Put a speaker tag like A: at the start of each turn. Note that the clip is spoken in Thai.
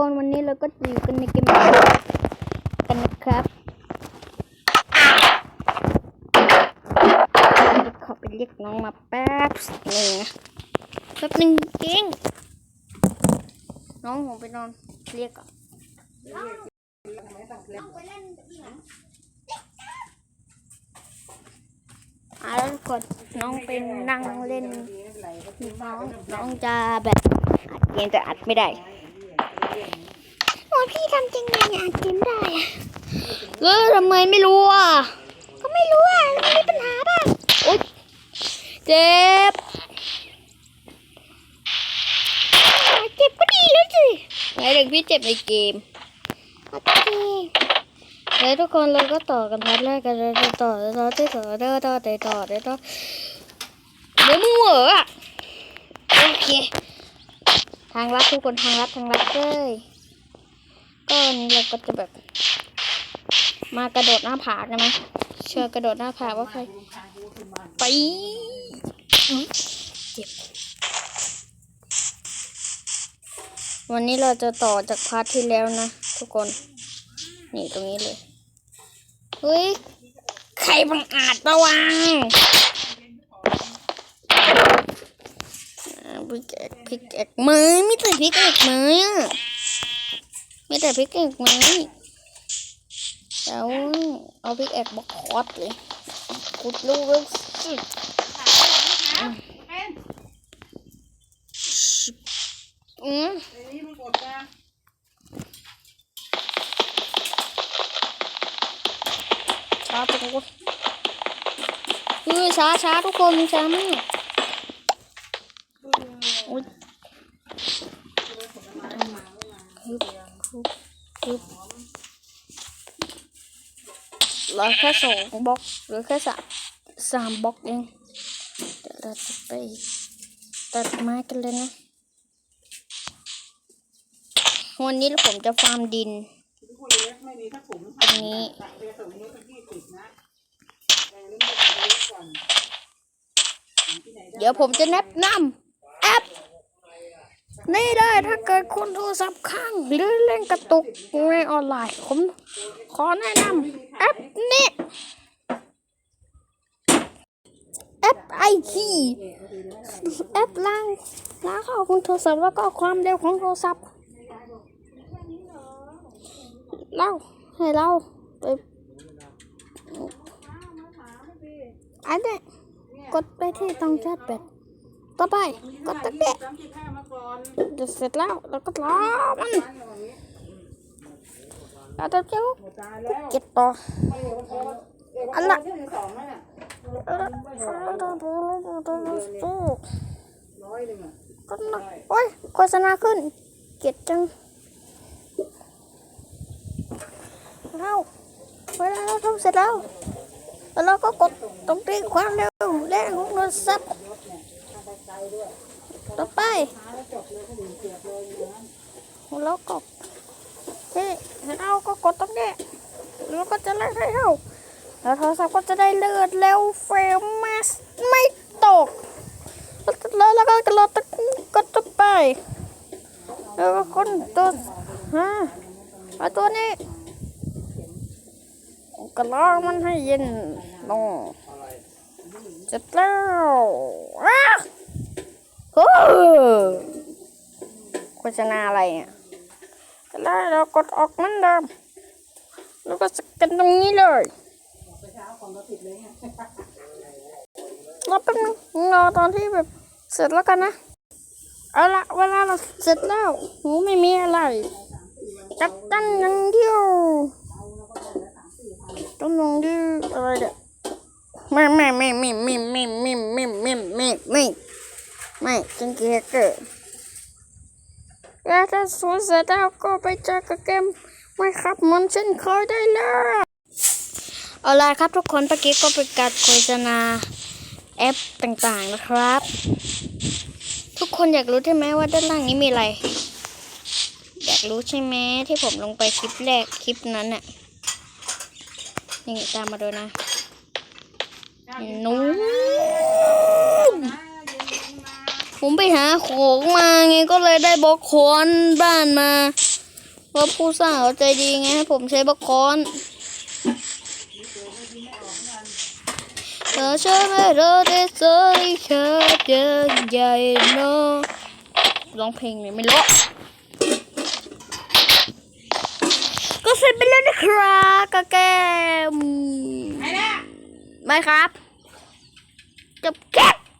A: คนวันนี้เราก็จะอยู่กันในเกมกันนะครับขอไปเรียกน้องมาแป๊บหนึ่งนะแป๊บหนึ่งจริงน้องผมไปนอนเรียกก่อนอะแล้วกคนน้องเป็นนั่งเล่นน้องน้องจะแบบอัดเกมแต่อัดไม่ได้ พี่ทำจริงไงอัดเกมได้อะเออทำไมไม่รู้อะ ก็ไม่รู้อะมันมีปัญหาบ้างโอ๊ยเจ็บเจ็บก็ดีแล้วสิไงเด็กพี่เจ็บในเกมโอเคแล้วทุกคนเราก็ต่อกันพัดแรกกันเลยต่อต่อต่อต่อต่อต่อต่อต่อต่อต่อเดี๋ยวมึงเหวออะโอเค ทางลัดทุกคนทางลัดทางลัดเลย ก็นี่เราก็จะแบบ มากระโดดหน้าผากันไหมเชื่อกระโดดหน้าผาว่าใครไปเจ็บวันนี้เราจะต่อจากพาร์ทที่แล้วนะทุกคน นี่ตรงนี้เลยเฮ้ยใครบังอาจระวังพิกแอกพิกแอกไม้ไม่ใส่พิกแอกม้อ ไม่แต่พริกแอกไหม้แล้วเอาพิกแอกบอกคอสเลยขุดลูกแล้วอืมช้าจังวะเฮ้ยช้าช้าทุกคนช้ามากอุ๊ยฮึบฮึ บฮึบเหลือแค่สองบล็อกหลือแค่สามสามบล็อกเองเดี๋ยวเราจะไปตัดไม้กันเลยนะวันนี้ผมจะฟาร์มดินตรงนี้เดี๋ยวผมจะแนะนำ นี่ได้ถ้าเกิดคุณโทรศัพท์ข้างหรือเล่นกระตุกในออนไลน์ผมขอแนะนำแอปนี้แอปไอทีแอปล้างล้างข้อคุณโทรศัพท์แล้วก็ความเร็วของโทรศัพท์เล่าให้เราไปอันนี้กดไปที่ตรงชาร์จแบต ต่อไปกดตะเกียบจะเสร็จแล้วเราก็ล้อมันเราจะเจ้าเก็บต่ออันละก็นะโอ้ยโฆษณาขึ้น เก็บจังเราเวลาเราทำเสร็จแล้ว แล้วเราก็กดตรงที่ความเร็วแรงของโทรศัพท์ ต่อไปแล้วก็ที่เราก็กดตรงนี้แล้วก็จะเล่นให้เราแล้วโทรศัพท์ก็จะได้เลือดเร็วเฟรมมาสไม่ตกแล้วแล้วก็กระโดดตะกดต่อไปแล้วก็คนตัวฮะแล้วตัวนี้ก็รอมันให้เย็นลงเสร็จแล้วอ้า โอ้โฆษณาอะไรอะแล้วเรากดออกเหมือนเดิมแล้วก็สแกันตรงนี้เลยรอแป๊บนึงรอตอนที่แบบเสร็จแล้วกันนะ เอาละเวลาเราเสร็จแล้วหูไม่มีอะไรจับตั้งอย่งเดียวต้องลงที่อะไรเด็กไม่ไม่ไม่ไม่ไม่ไม่ไม่ไม่ไม่ไม่ ไม่ไม่จังเกียเกิดแล้วถ้าสวนเสร็จแล้วก็ไปเจอกับเกมไม่ครับมันเช่นเคยได้เลยเอาล่ะครับทุกคนเมื่อกี้ก็เป็นการโฆษณาแอปต่างๆนะครับ ทุกคนอยากรู้ใช่ไหมว่าด้านล่างนี้มีอะไร อยากรู้ใช่ไหมที่ผมลงไปคลิปแรกคลิปนั้นน่ะนี่ตามมาดูนะนู้น ผมไปหาของมาไงก็เลยได้บล็อกคอนบ้านมาว่าผู้สร้างเขาใจดีไงให้ผมใช้บักคอนเธอช่วยไม่รอได้สวยแค่เดินใหญ่โนร้องเพลงเนี่ยไม่รู้ก็เสร็จไปแล้วนะครับกะแกม
B: ไปละ
A: ไม่ครับจบแก๊ก